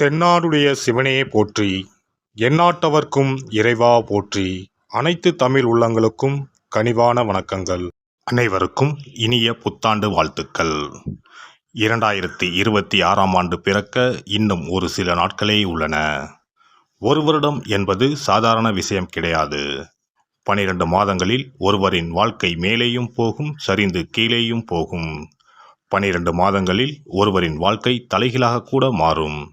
தென்னாடுடைய சிவனையே போற்றி எந்நாட்டவர்க்கும் இறைவா போற்றி. அனைத்து தமிழ் உள்ளங்களுக்கும் கனிவான வணக்கங்கள். அனைவருக்கும் இனிய புத்தாண்டு வாழ்த்துக்கள். இரண்டாயிரத்தி இருபத்தி ஆறாம் ஆண்டு பிறக்க இன்னும் ஒரு சில நாட்களே உள்ளன. ஒரு வருடம் என்பது சாதாரண விஷயம் கிடையாது. பனிரெண்டு மாதங்களில் ஒருவரின் வாழ்க்கை மேலேயும் போகும் சரிந்து கீழேயும் போகும். பனிரெண்டு மாதங்களில் ஒருவரின் வாழ்க்கை தலைகீழாக கூட மாறும்.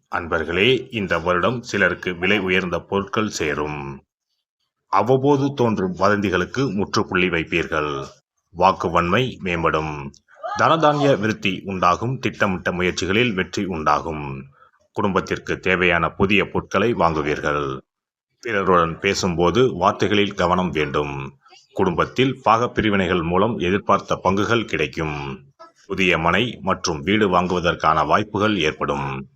அன்பர்களே இந்த வருடம் சிலருக்கு விலை உயர்ந்த பொருட்கள் சேரும். அவ்வப்போது தோன்றும் வதந்திகளுக்கு முற்றுப்புள்ளி வைப்பீர்கள். வாக்கு வன்மை மேம்படும். தனதானிய விருத்தி உண்டாகும் திட்டமிட்ட முயற்சிகளில் வெற்றி உண்டாகும். குடும்பத்திற்கு தேவையான புதிய பொருட்களை வாங்குவீர்கள். பிறருடன் பேசும்போது வார்த்தைகளில் கவனம் வேண்டும். குடும்பத்தில் பாகப் பிரிவினைகள் மூலம் எதிர்பார்த்த பங்குகள் கிடைக்கும். புதிய மனை மற்றும் வீடு வாங்குவதற்கான வாய்ப்புகள் ஏற்படும்.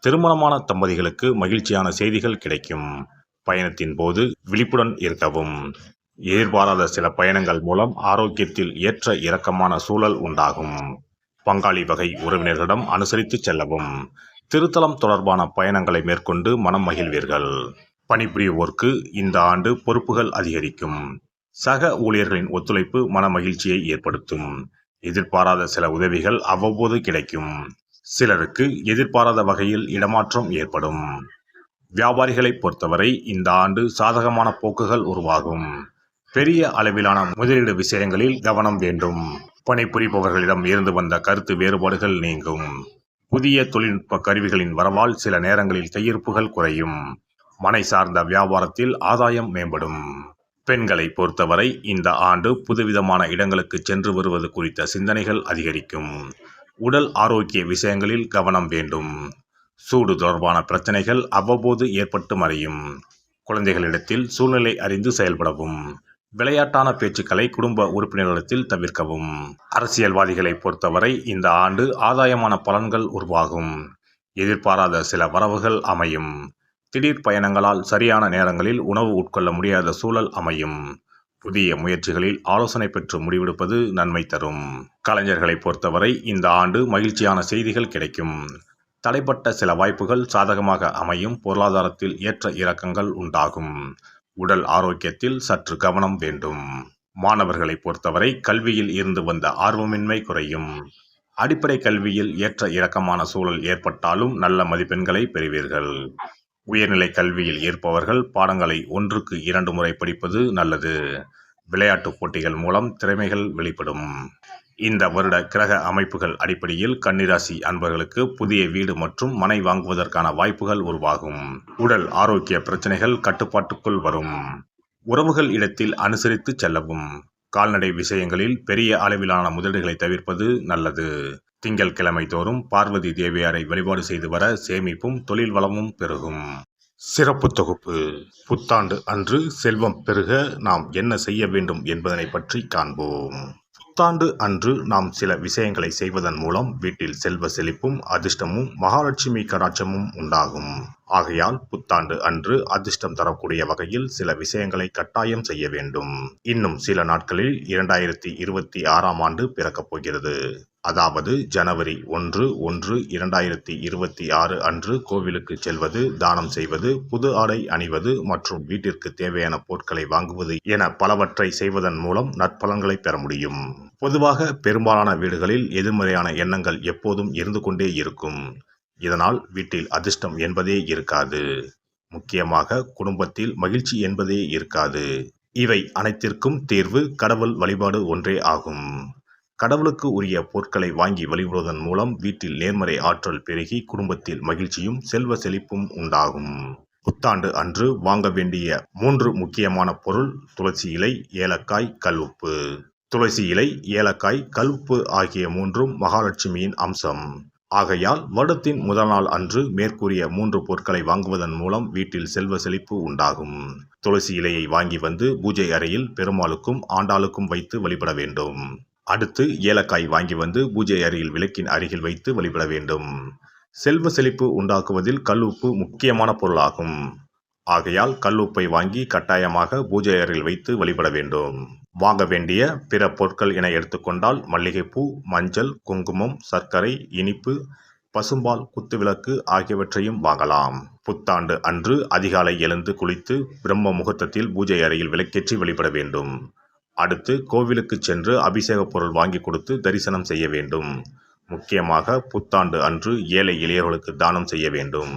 திருமணமான தம்பதிகளுக்கு மகிழ்ச்சியான செய்திகள் கிடைக்கும். பயணத்தின் போது விழிப்புடன் இருக்கவும். எதிர்பாராத சில பயணங்கள் மூலம் ஆரோக்கியத்தில் ஏற்ற இறக்கமான சூழல் உண்டாகும். பங்காளி வகை உறவினர்களிடம் அனுசரித்து செல்லவும். திருத்தலம் தொடர்பான பயணங்களை மேற்கொண்டு மனம் மகிழ்வீர்கள். பணிபுரிவோருக்கு இந்த ஆண்டு பொறுப்புகள் அதிகரிக்கும். சக ஊழியர்களின் ஒத்துழைப்பு மன மகிழ்ச்சியை ஏற்படுத்தும். எதிர்பாராத சில உதவிகள் அவ்வப்போது கிடைக்கும். சிலருக்கு எதிர்பாராத வகையில் இடமாற்றம் ஏற்படும். வியாபாரிகளை பொறுத்தவரை இந்த ஆண்டு சாதகமான போக்குகள் உருவாகும். பெரிய அளவிலான முதலீடு விஷயங்களில் கவனம் வேண்டும். பணிபுரிபவர்களிடம் இருந்து வந்த கருத்து வேறுபாடுகள் நீங்கும். புதிய தொழில்நுட்ப கருவிகளின் வரவால் சில நேரங்களில் கையிருப்புகள் குறையும். மனை சார்ந்த வியாபாரத்தில் ஆதாயம் மேம்படும். பெண்களை பொறுத்தவரை இந்த ஆண்டு புதுவிதமான இடங்களுக்கு சென்று வருவது குறித்த சிந்தனைகள் அதிகரிக்கும். உடல் ஆரோக்கிய விஷயங்களில் கவனம் வேண்டும். சூடு தொடர்பான பிரச்சனைகள் அவ்வப்போது ஏற்பட்டு மறையும். குழந்தைகளிடத்தில் சூழ்நிலை அறிந்து செயல்படவும். விளையாட்டான பேச்சுக்களை குடும்ப உறுப்பினர்களிடத்தில் தவிர்க்கவும். அரசியல்வாதிகளை பொறுத்தவரை இந்த ஆண்டு ஆதாயமான பலன்கள் உருவாகும். எதிர்பாராத சில வரவுகள் அமையும். திடீர் பயணங்களால் சரியான நேரங்களில் உணவு உட்கொள்ள முடியாத சூழல் அமையும். புதிய முயற்சிகளில் ஆலோசனை பெற்று முடிவெடுப்பது நன்மை தரும். கலைஞர்களை பொறுத்தவரை இந்த ஆண்டு மகிழ்ச்சியான செய்திகள் கிடைக்கும். தடைப்பட்ட சில வாய்ப்புகள் சாதகமாக அமையும். பொருளாதாரத்தில் ஏற்ற இறக்கங்கள் உண்டாகும். உடல் ஆரோக்கியத்தில் சற்று கவனம் வேண்டும். மாணவர்களை பொறுத்தவரை கல்வியில் இருந்து வந்த ஆர்வமின்மை குறையும். அடிப்படை கல்வியில் ஏற்ற இறக்கமான சூழல் ஏற்பட்டாலும் நல்ல மதிப்பெண்களை பெறுவீர்கள். உயர்நிலை கல்வியில் இருப்பவர்கள் பாடங்களை ஒன்றுக்கு இரண்டு முறை படிப்பது நல்லது. விளையாட்டுப் போட்டிகள் மூலம் திறமைகள் வெளிப்படும். இந்த வருட கிரக அமைப்புகள் அடிப்படையில் கன்னிராசி அன்பர்களுக்கு புதிய வீடு மற்றும் மனை வாங்குவதற்கான வாய்ப்புகள் உருவாகும். உடல் ஆரோக்கிய பிரச்சனைகள் கட்டுப்பாட்டுக்குள் வரும். உறவுகள் இடத்தில் அனுசரித்து செல்லவும். கால்நடை விஷயங்களில் பெரிய அளவிலான முதலீடுகளை தவிர்ப்பது நல்லது. திங்கள் கிழமை தோறும் பார்வதி தேவியாரை வழிபாடு செய்து வர சேமிப்பும் தொழில் வளமும் பெருகும். சிறப்பு தொகுப்பு. புத்தாண்டு அன்று செல்வம் பெருக நாம் என்ன செய்ய வேண்டும் என்பதனை பற்றி காண்போம். புத்தாண்டு அன்று நாம் சில விஷயங்களை செய்வதன் மூலம் வீட்டில் செல்வ செழிப்பும் அதிர்ஷ்டமும் மகாலட்சுமி கடாட்சமும் உண்டாகும். ஆகையால் புத்தாண்டு அன்று அதிர்ஷ்டம் தரக்கூடிய வகையில் சில விஷயங்களை கட்டாயம் செய்ய வேண்டும். இன்னும் சில நாட்களில் இரண்டாயிரத்தி இருபத்தி ஆறாம் ஆண்டு பிறக்கப் போகிறது. அதாவது ஜனவரி ஒன்று ஒன்று இரண்டாயிரத்தி இருபத்தி ஆறு அன்று கோவிலுக்கு செல்வது தானம் செய்வது புது ஆடை அணிவது மற்றும் வீட்டிற்கு தேவையான பொருட்களை வாங்குவது என பலவற்றை செய்வதன் மூலம் நற்பலன்களை பெற முடியும். பொதுவாக பெரும்பாலான வீடுகளில் எதிர்மறையான எண்ணங்கள் எப்போதும் இருந்து கொண்டே இருக்கும். இதனால் வீட்டில் அதிர்ஷ்டம் என்பதே இருக்காது. முக்கியமாக குடும்பத்தில் மகிழ்ச்சி என்பதே இருக்காது. இவை அனைத்திற்கும் தீர்வு கடவுள் வழிபாடு ஒன்றே ஆகும். கடவுளுக்கு உரிய பொருட்களை வாங்கி வழிபடுவதன் மூலம் வீட்டில் நேர்மறை ஆற்றல் பெருகி குடும்பத்தில் மகிழ்ச்சியும் செல்வ செழிப்பும் உண்டாகும். புத்தாண்டு அன்று வாங்க வேண்டிய மூன்று முக்கியமான பொருள் துளசி இலை ஏலக்காய் கல்வுப்பு துளசி இலை ஏலக்காய் கல்வுப்பு ஆகிய மூன்றும் மகாலட்சுமியின் அம்சம். ஆகையால் வருடத்தின் முதல் நாள் அன்று மேற்கூறிய மூன்று பொருட்களை வாங்குவதன் மூலம் வீட்டில் செல்வ செழிப்பு உண்டாகும். துளசி இலையை வாங்கி வந்து பூஜை அறையில் பெருமாளுக்கும் ஆண்டாளுக்கும் வைத்து வழிபட வேண்டும். அடுத்து ஏலக்காய் வாங்கி வந்து பூஜை அறையில் விளக்கின் அருகில் வைத்து வழிபட வேண்டும். செல்வ செழிப்பு உண்டாக்குவதில் கல்லுப்பு முக்கியமான பொருளாகும். ஆகையால் கல்லுப்பை வாங்கி கட்டாயமாக பூஜை அறையில் வைத்து வழிபட வேண்டும். வாங்க வேண்டிய பிற பொருட்கள் என எடுத்துக்கொண்டால் மல்லிகைப்பூ மஞ்சள் குங்குமம் சர்க்கரை இனிப்பு பசும்பால் குத்துவிளக்கு ஆகியவற்றையும் வாங்கலாம். புத்தாண்டு அன்று அதிகாலை எழுந்து குளித்து பிரம்ம முகூர்த்தத்தில் பூஜை அறையில் விளக்கேற்றி வழிபட வேண்டும். அடுத்து கோவிலுக்கு சென்று அபிஷேக பொருள் வாங்கி கொடுத்து தரிசனம் செய்ய வேண்டும். முக்கியமாக புத்தாண்டு அன்று ஏழை எளியவர்களுக்கு தானம் செய்ய வேண்டும்.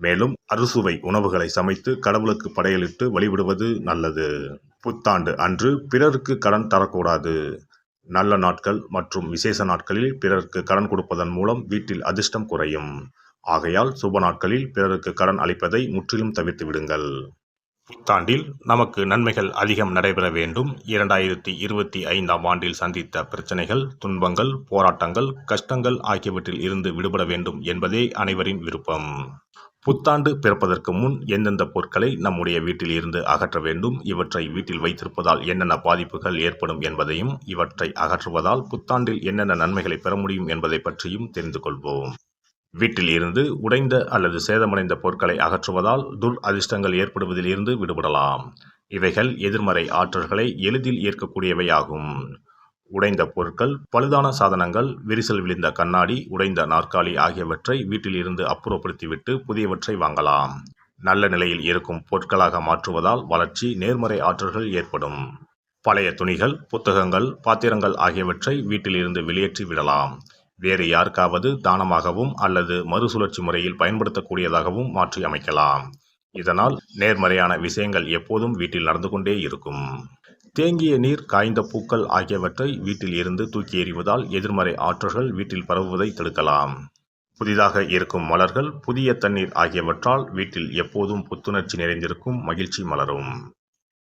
மேலும் அறுசுவை உணவுகளை சமைத்து கடவுளுக்கு படையலிட்டு வழிபடுவது நல்லது. புத்தாண்டு அன்று பிறருக்கு கடன் தரக்கூடாது. நல்ல நாட்கள் மற்றும் விசேஷ நாட்களில் பிறருக்கு கடன் கொடுப்பதன் மூலம் வீட்டில் அதிர்ஷ்டம் குறையும். ஆகையால் சுப நாட்களில் பிறருக்கு கடன் அளிப்பதை முற்றிலும் தவிர்த்து விடுங்கள். புத்தாண்டில் நமக்கு நன்மைகள் அதிகம் நடைபெற வேண்டும். இரண்டாயிரத்தி இருபத்தி ஐந்தாம் ஆண்டில் சந்தித்த பிரச்சனைகள் துன்பங்கள் போராட்டங்கள் கஷ்டங்கள் ஆகியவற்றில் இருந்து விடுபட வேண்டும் என்பதே அனைவரின் விருப்பம். புத்தாண்டு பிறப்பதற்கு முன் எந்தெந்த பொருட்களை நம்முடைய வீட்டில் இருந்து அகற்ற வேண்டும் இவற்றை வீட்டில் வைத்திருப்பதால் என்னென்ன பாதிப்புகள் ஏற்படும் என்பதையும் இவற்றை அகற்றுவதால் புத்தாண்டில் என்னென்ன நன்மைகளை பெற முடியும் என்பதை பற்றியும் தெரிந்து கொள்வோம். வீட்டில் இருந்து உடைந்த அல்லது சேதமடைந்த பொருட்களை அகற்றுவதால் துர் அதிர்ஷ்டங்கள் ஏற்படுவதில் இருந்து விடுபடலாம். இவைகள் எதிர்மறை ஆற்றல்களை எளிதில் ஏற்கக்கூடியவையாகும் உடைந்த பொருட்கள் பழுதான சாதனங்கள் விரிசல் விழுந்த கண்ணாடி உடைந்த நாற்காலி ஆகியவற்றை வீட்டில் இருந்து அப்புறப்படுத்திவிட்டு புதியவற்றை வாங்கலாம். நல்ல நிலையில் இருக்கும் பொருட்களாக மாற்றுவதால் வளர்ச்சி நேர்மறை ஆற்றல்கள் ஏற்படும். பழைய துணிகள் புத்தகங்கள் பாத்திரங்கள் ஆகியவற்றை வீட்டில் இருந்து வெளியேற்றி விடலாம். வேறு யாருக்காவது தானமாகவும் அல்லது மறுசுழற்சி முறையில் பயன்படுத்தக்கூடியதாகவும் மாற்றி அமைக்கலாம். இதனால் நேர்மறையான விஷயங்கள் எப்போதும் வீட்டில் நடந்து கொண்டே இருக்கும். தேங்கிய நீர் காய்ந்த பூக்கள் ஆகியவற்றை வீட்டில் இருந்து தூக்கி எறிவதால் எதிர்மறை ஆற்றல்கள் வீட்டில் பரவுவதை தடுக்கலாம். புதிதாக இருக்கும் மலர்கள் புதிய தண்ணீர் ஆகியவற்றால் வீட்டில் எப்போதும் புத்துணர்ச்சி நிறைந்திருக்கும் மகிழ்ச்சி மலரும்.